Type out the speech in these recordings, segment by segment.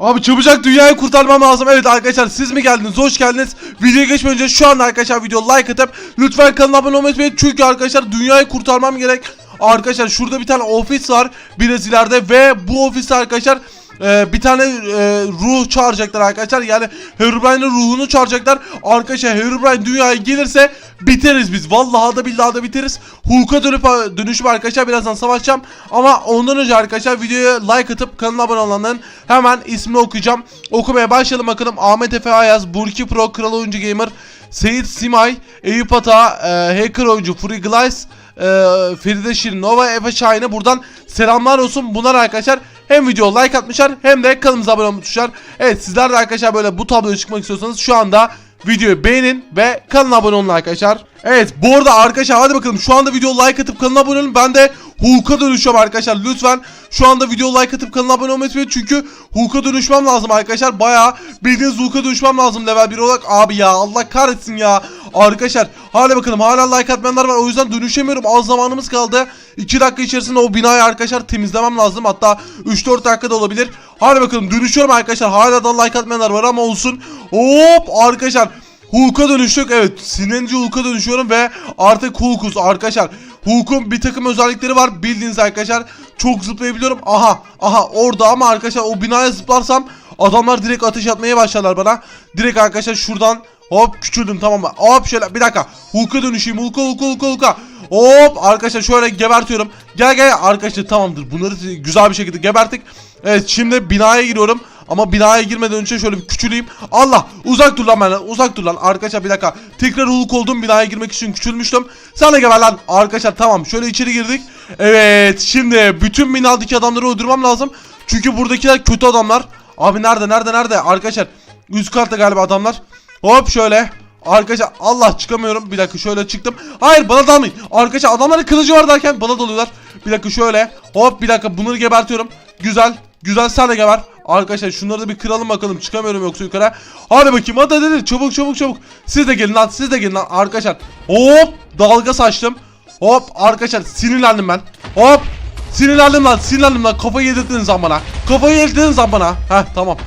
Abi çabucak dünyayı kurtarmam lazım. Evet arkadaşlar siz mi geldiniz? Hoş geldiniz. Videoya geçmeden önce şu anda arkadaşlar video like atıp lütfen kanala abone olmayı unutmayın. Çünkü arkadaşlar dünyayı kurtarmam gerek. Arkadaşlar şurada bir tane ofis var biraz ileride ve bu ofiste arkadaşlar e, bir tane e, ruh çağıracaklar arkadaşlar. Yani Herobrine'in ruhunu çağıracaklar. Arkadaşlar Herobrine dünyaya gelirse biteriz biz. Vallahi da billahi da biteriz. Hulk'a dönüp dönüşüp arkadaşlar birazdan savaşacağım. Ama ondan önce arkadaşlar videoya like atıp kanala abone olanların hemen ismini okuyacağım. Okumaya başlayalım bakalım. Ahmet Efe Ayaz, Burki Pro, Kral Oyuncu Gamer, Seyit Simay, Eyüp Ata, e, Hacker Oyuncu, Free Glice, e, Feride Şirinova, Efe Şahin'e buradan selamlar olsun. Bunlar arkadaşlar hem video like atmışlar hem de kanalımıza abone olmuşlar. Evet sizler de arkadaşlar böyle bu tabloya çıkmak istiyorsanız şu anda videoyu beğenin ve kanala abone olun arkadaşlar. Evet bu arada arkadaşlar hadi bakalım şu anda video like atıp kanala abone olun. Ben de Hulk'a dönüşüyorum arkadaşlar. Lütfen şu anda video like atıp kanala abone olmayı unutmayın. Çünkü Hulk'a dönüşmem lazım arkadaşlar. Bayağı bildiğiniz Hulk'a dönüşmem lazım level 1 olarak. Abi ya Allah kahretsin ya. Arkadaşlar hala bakalım hala like atmayanlar var. O yüzden dönüşemiyorum. Az zamanımız kaldı. 2 dakika içerisinde o binayı arkadaşlar temizlemem lazım. Hatta 3-4 dakikada olabilir. Hadi bakalım dönüşüyorum arkadaşlar. Hala da like atmayanlar var ama olsun. Hop arkadaşlar. Hulk'a dönüştük. Evet sinirlenince Hulk'a dönüşüyorum ve artık Hulk'uz arkadaşlar. Hulk'un bir takım özellikleri var bildiğiniz arkadaşlar. Çok zıplayabiliyorum. Aha aha orada ama arkadaşlar o binaya zıplarsam adamlar direkt ateş atmaya başlarlar bana. Direkt arkadaşlar şuradan hop küçüldüm tamam mı? Hop şöyle bir dakika. Hulk'a dönüşeyim. Hulk'a Hulk'a Hulk'a Hulk'a. Hop arkadaşlar şöyle gebertiyorum. Gel gel arkadaşlar tamamdır. Bunları güzel bir şekilde geberttik. Evet şimdi binaya giriyorum. Ama binaya girmeden önce şöyle bir küçüleyim. Allah uzak dur lan benden uzak dur lan. Arkadaşlar bir dakika. Tekrar Hulk oldum binaya girmek için küçülmüştüm. Sen de geber lan. Arkadaşlar tamam şöyle içeri girdik. Evet şimdi bütün binadaki adamları öldürmem lazım. Çünkü buradakiler kötü adamlar. Abi nerede nerede nerede arkadaşlar. Üst katta galiba adamlar. Hop şöyle. Arkadaşlar Allah çıkamıyorum. Bir dakika şöyle çıktım. Hayır bana dalmayın. Arkadaşlar adamların kılıcı var derken bana dalıyorlar. Bir dakika şöyle. Hop bir dakika bunları gebertiyorum. Güzel. Güzel sen de geber. Arkadaşlar şunları da bir kıralım bakalım. Çıkamıyorum yoksa yukarı. Hadi bakayım hadi hadi. Çabuk çabuk çabuk. Siz de gelin lan siz de gelin lan arkadaşlar. Hop dalga saçtım. Hop arkadaşlar sinirlendim ben. Hop sinirlendim lan sinirlendim lan. Kafayı yedirdiniz lan bana. Kafayı yedirdiniz lan bana. Heh tamam.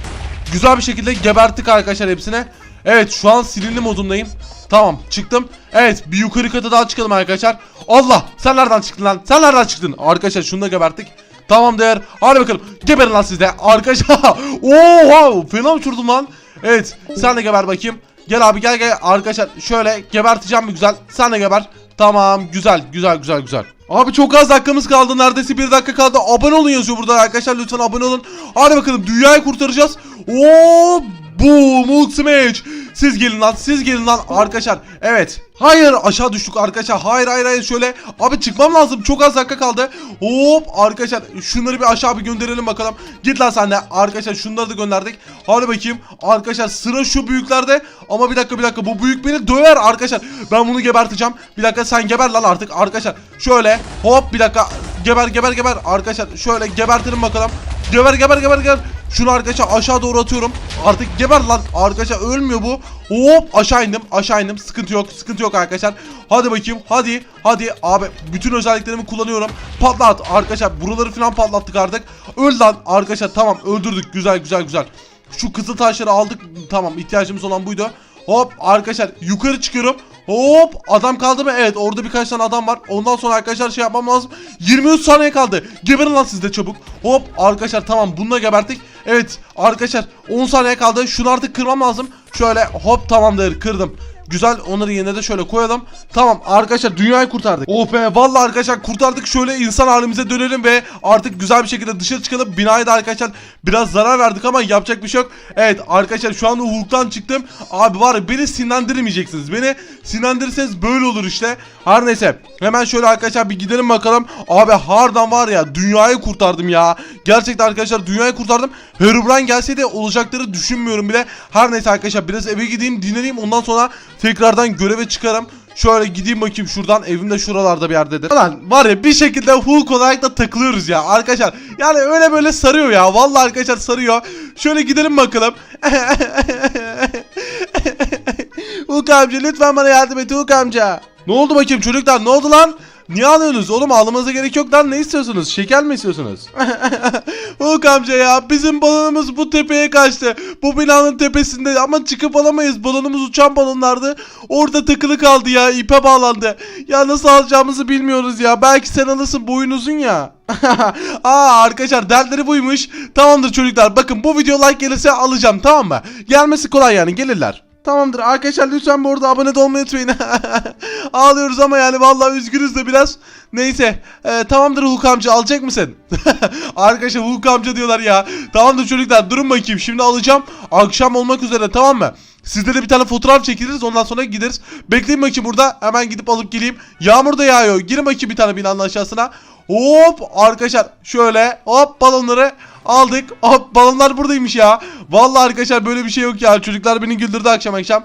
Güzel bir şekilde geberttik arkadaşlar hepsine. Evet şu an sinirli modundayım. Tamam çıktım. Evet bir yukarı kata daha çıkalım arkadaşlar. Allah sen nereden çıktın lan? Sen nereden çıktın? Arkadaşlar şunu da geberttik. Tamam değer. Hadi bakalım. Geberin lan siz de. Arkadaşlar. Oha fena uçurdum lan. Evet sen de geber bakayım. Gel abi gel gel. Arkadaşlar şöyle geberteceğim mi güzel. Sen de geber. Tamam güzel güzel güzel güzel. Abi çok az dakikamız kaldı. Neredeyse bir dakika kaldı. Abone olun yazıyor burada arkadaşlar. Lütfen abone olun. Hadi bakalım dünyayı kurtaracağız. Oo Boom Ultimate. Siz gelin lan siz gelin lan arkadaşlar. Evet. Hayır aşağı düştük arkadaşlar. Hayır hayır hayır şöyle. Abi çıkmam lazım. Çok az dakika kaldı. Hop arkadaşlar şunları bir aşağı bir gönderelim bakalım. Git lan sen de. Arkadaşlar şunları da gönderdik. Hadi bakayım. Arkadaşlar sıra şu büyüklerde. Ama bir dakika bir dakika bu büyük beni döver arkadaşlar. Ben bunu geberteceğim. Bir dakika sen geber lan artık arkadaşlar. Şöyle hop bir dakika. Geber geber geber. Arkadaşlar şöyle gebertelim bakalım. Geber geber geber geber. Şunu arkadaşlar aşağı doğru atıyorum. Artık geber lan. Arkadaşlar ölmüyor bu. Hop aşağı indim. Aşağı indim. Sıkıntı yok. Sıkıntı yok arkadaşlar. Hadi bakayım. Hadi. Hadi abi. Bütün özelliklerimi kullanıyorum. Patlat. Arkadaşlar buraları falan patlattık artık. Öl lan. Arkadaşlar tamam öldürdük. Güzel güzel güzel. Şu kızıl taşları aldık. Tamam ihtiyacımız olan buydu. Hop arkadaşlar yukarı çıkıyorum. Hop adam kaldı mı? Evet orada birkaç tane adam var. Ondan sonra arkadaşlar şey yapmam lazım. 23 saniye kaldı. Geberin lan siz de çabuk. Hop arkadaşlar tamam bununla gebertik. Evet arkadaşlar 10 saniye kaldı. Şunu artık kırmam lazım. Şöyle hop tamamdır kırdım. Güzel onları yerine de şöyle koyalım. Tamam arkadaşlar dünyayı kurtardık. Oh be vallahi arkadaşlar kurtardık. Şöyle insan halimize dönelim ve artık güzel bir şekilde dışarı çıkalım. Binaya da arkadaşlar biraz zarar verdik ama yapacak bir şey yok. Evet arkadaşlar şu anda Hulk'tan çıktım. Abi var beni sinirlendirmeyeceksiniz. Beni sinirlendirirseniz böyle olur işte. Her neyse hemen şöyle arkadaşlar bir gidelim bakalım. Abi hardan var ya dünyayı kurtardım ya. Gerçekten arkadaşlar dünyayı kurtardım. Herobrine gelseydi olacakları düşünmüyorum bile. Her neyse arkadaşlar biraz eve gideyim dinleneyim ondan sonra tekrardan göreve çıkarım. Şöyle gideyim bakayım şuradan evim de şuralarda bir yerdedir. Lan var ya bir şekilde Hulk olarak da takılıyoruz ya arkadaşlar. Yani öyle böyle sarıyor ya. Vallahi arkadaşlar sarıyor. Şöyle gidelim bakalım. Hulk amca lütfen bana yardım et Hulk amca. Ne oldu bakayım çocuklar ne oldu lan? Niye ağlıyorsunuz? Oğlum ağlamanıza gerek yok lan. Ne istiyorsunuz? Şeker mi istiyorsunuz? Hulk amca ya bizim balonumuz bu tepeye kaçtı. Bu binanın tepesinde ama çıkıp alamayız. Balonumuz uçan balonlardı. Orada takılı kaldı ya. ipe bağlandı. Ya nasıl alacağımızı bilmiyoruz ya. Belki sen alırsın boyun uzun ya. Aa arkadaşlar dertleri buymuş. Tamamdır çocuklar. Bakın bu video like gelirse alacağım tamam mı? Gelmesi kolay yani gelirler. Tamamdır arkadaşlar lütfen bu arada abone olmayı unutmayın. Ağlıyoruz ama yani vallahi üzgünüz de biraz. Neyse e, tamamdır Hulk amca alacak mısın? arkadaşlar Hulk amca diyorlar ya. Tamamdır çocuklar durun bakayım şimdi alacağım. Akşam olmak üzere tamam mı? Sizde de bir tane fotoğraf çekiliriz ondan sonra gideriz. Bekleyin bakayım burada hemen gidip alıp geleyim. Yağmur da yağıyor. Girin bakayım bir tane binanın aşağısına. Hop arkadaşlar şöyle hop balonları aldık. Hop balonlar buradaymış ya. Vallahi arkadaşlar böyle bir şey yok ya. Çocuklar beni güldürdü akşam akşam.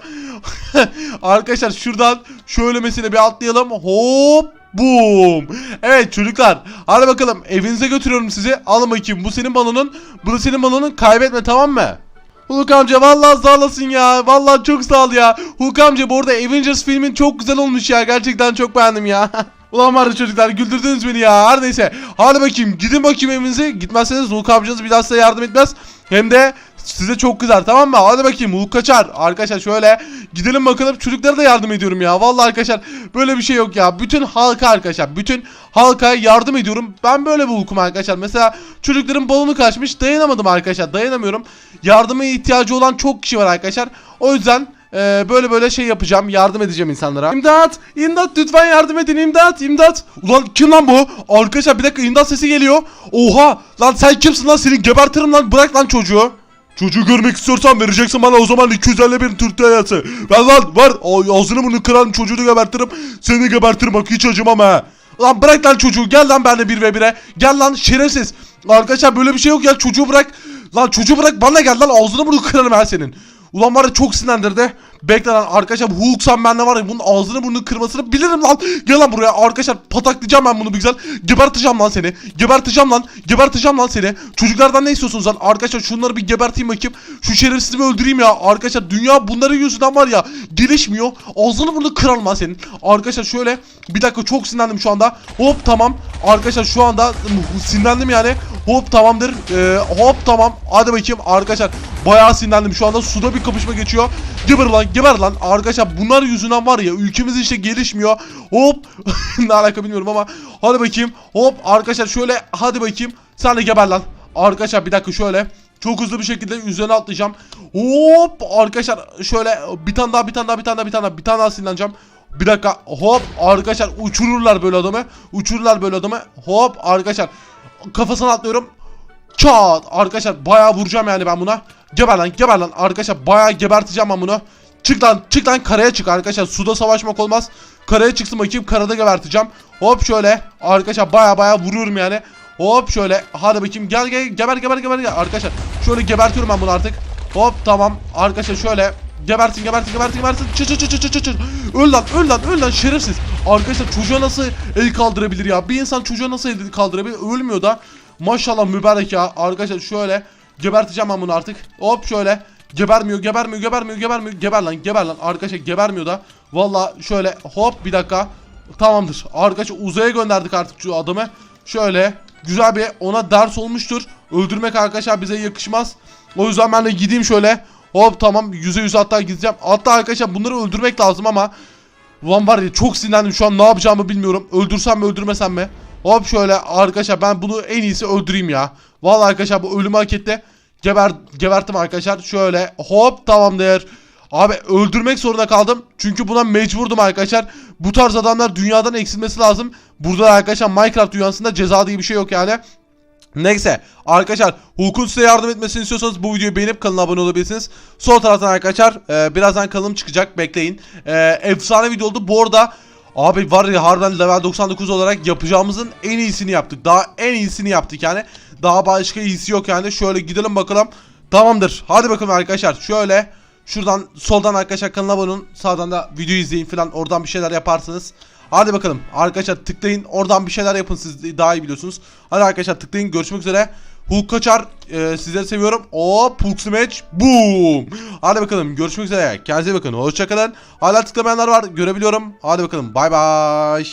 arkadaşlar şuradan şöyle mesela bir atlayalım. Hop Boom. Evet çocuklar. Hadi bakalım evinize götürüyorum sizi. Alın bakayım. Bu senin balonun. Bu da senin balonun. Kaybetme tamam mı? Hulk amca vallahi sağ olasın ya. Vallahi çok sağ ol ya. Hulk amca bu arada Avengers filmin çok güzel olmuş ya. Gerçekten çok beğendim ya. Ulan var ya çocuklar güldürdünüz beni ya. Her neyse. Hadi bakayım gidin bakayım evinize. Gitmezseniz Hulk amcanız bir daha size yardım etmez. Hem de size çok kızar tamam mı? Hadi bakayım Hulk kaçar. Arkadaşlar şöyle gidelim bakalım. Çocuklara da yardım ediyorum ya. Vallahi arkadaşlar böyle bir şey yok ya. Bütün halka arkadaşlar. Bütün halka yardım ediyorum. Ben böyle bir Hulk'um arkadaşlar. Mesela çocukların balonu kaçmış. Dayanamadım arkadaşlar. Dayanamıyorum. Yardıma ihtiyacı olan çok kişi var arkadaşlar. O yüzden ee, böyle böyle şey yapacağım. Yardım edeceğim insanlara. İmdat! İmdat lütfen yardım edin imdat! imdat! Ulan kim lan bu? Arkadaşlar bir dakika imdat sesi geliyor. Oha! Lan sen kimsin lan? Seni gebertirim lan. Bırak lan çocuğu. Çocuğu görmek istiyorsan vereceksin bana o zaman 250 bin Türk lirası. Ver lan var. Ağzını bunu kıran çocuğu da gebertirim. Seni gebertirim bak hiç acımam ha. Lan bırak lan çocuğu gel lan benimle 1 ve 1'e. Gel lan şerefsiz. Arkadaşlar böyle bir şey yok ya çocuğu bırak. Lan çocuğu bırak bana gel lan ağzını bunu kırarım ha senin. Ulan var ya çok sinirlendirdi. Bekle lan arkadaşlar Hulk'san ben de var ya bunun ağzını burnunu kırmasını bilirim lan. Gel lan buraya arkadaşlar pataklayacağım ben bunu bir güzel. Geberteceğim lan seni. Geberteceğim lan. Geberteceğim lan seni. Çocuklardan ne istiyorsunuz lan? Arkadaşlar şunları bir geberteyim bakayım. Şu şerefsizi öldüreyim ya. Arkadaşlar dünya bunların yüzünden var ya gelişmiyor. Ağzını burnunu kırarım lan senin. Arkadaşlar şöyle bir dakika çok sinirlendim şu anda. Hop tamam. Arkadaşlar şu anda sinirlendim yani. Hop tamamdır. Ee, hop tamam. Hadi bakayım arkadaşlar. Bayağı sinirlendim şu anda. Suda bir kapışma geçiyor. Geber lan geber lan. Arkadaşlar bunlar yüzünden var ya ülkemiz işte gelişmiyor. Hop. ne alaka bilmiyorum ama. Hadi bakayım. Hop arkadaşlar şöyle hadi bakayım. Sen de geber lan. Arkadaşlar bir dakika şöyle. Çok hızlı bir şekilde üzerine atlayacağım. Hop arkadaşlar şöyle bir tane daha bir tane daha bir tane daha bir tane daha bir tane daha sinirleneceğim. Bir dakika hop arkadaşlar uçururlar böyle adamı. Uçururlar böyle adamı. Hop arkadaşlar kafasına atlıyorum. Çat arkadaşlar bayağı vuracağım yani ben buna. Geber lan geber lan arkadaşlar bayağı geberteceğim ben bunu. Çık lan çık lan karaya çık arkadaşlar suda savaşmak olmaz. Karaya çıksın bakayım karada geberteceğim. Hop şöyle arkadaşlar bayağı bayağı vuruyorum yani. Hop şöyle hadi bakayım gel gel geber geber geber gel arkadaşlar. Şöyle gebertiyorum ben bunu artık. Hop tamam arkadaşlar şöyle gebertin gebertin gebertin gebertin çı çı çı çı çı çı öl lan öl lan öl lan şerefsiz arkadaşlar çocuğa nasıl el kaldırabilir ya bir insan çocuğa nasıl el kaldırabilir ölmüyor da maşallah mübarek ya. Arkadaşlar şöyle geberteceğim ben bunu artık. Hop şöyle. Gebermiyor gebermiyor gebermiyor gebermiyor. Geber lan geber lan. Arkadaşlar gebermiyor da. Valla şöyle hop bir dakika. Tamamdır. Arkadaşlar uzaya gönderdik artık şu adamı. Şöyle güzel bir ona ders olmuştur. Öldürmek arkadaşlar bize yakışmaz. O yüzden ben de gideyim şöyle. Hop tamam yüze yüze hatta gideceğim. Hatta arkadaşlar bunları öldürmek lazım ama. Ulan var ya çok sinirlendim şu an. Ne yapacağımı bilmiyorum. Öldürsem mi öldürmesem mi? Hop şöyle arkadaşlar ben bunu en iyisi öldüreyim ya. Vallahi arkadaşlar bu ölümü hak etti. Geber, gebertim arkadaşlar. Şöyle hop tamamdır. Abi öldürmek zorunda kaldım. Çünkü buna mecburdum arkadaşlar. Bu tarz adamlar dünyadan eksilmesi lazım. Burada arkadaşlar Minecraft dünyasında ceza diye bir şey yok yani. Neyse arkadaşlar Hulk'un size yardım etmesini istiyorsanız bu videoyu beğenip kanala abone olabilirsiniz. Sol taraftan arkadaşlar e, birazdan kanalım çıkacak bekleyin. E, efsane video oldu. Bu arada abi var ya harbiden level 99 olarak yapacağımızın en iyisini yaptık. Daha en iyisini yaptık yani. Daha başka iyisi yok yani. Şöyle gidelim bakalım. Tamamdır. Hadi bakalım arkadaşlar. Şöyle şuradan soldan arkadaşlar kanala abone olun. Sağdan da video izleyin falan. Oradan bir şeyler yaparsınız. Hadi bakalım arkadaşlar tıklayın oradan bir şeyler yapın siz daha iyi biliyorsunuz. Hadi arkadaşlar tıklayın görüşmek üzere. Hulk kaçar ee, sizleri seviyorum. Hop Hulk smash boom. Hadi bakalım görüşmek üzere. Kendinize bakın hoşçakalın. Hala tıklamayanlar var görebiliyorum. Hadi bakalım bay bay.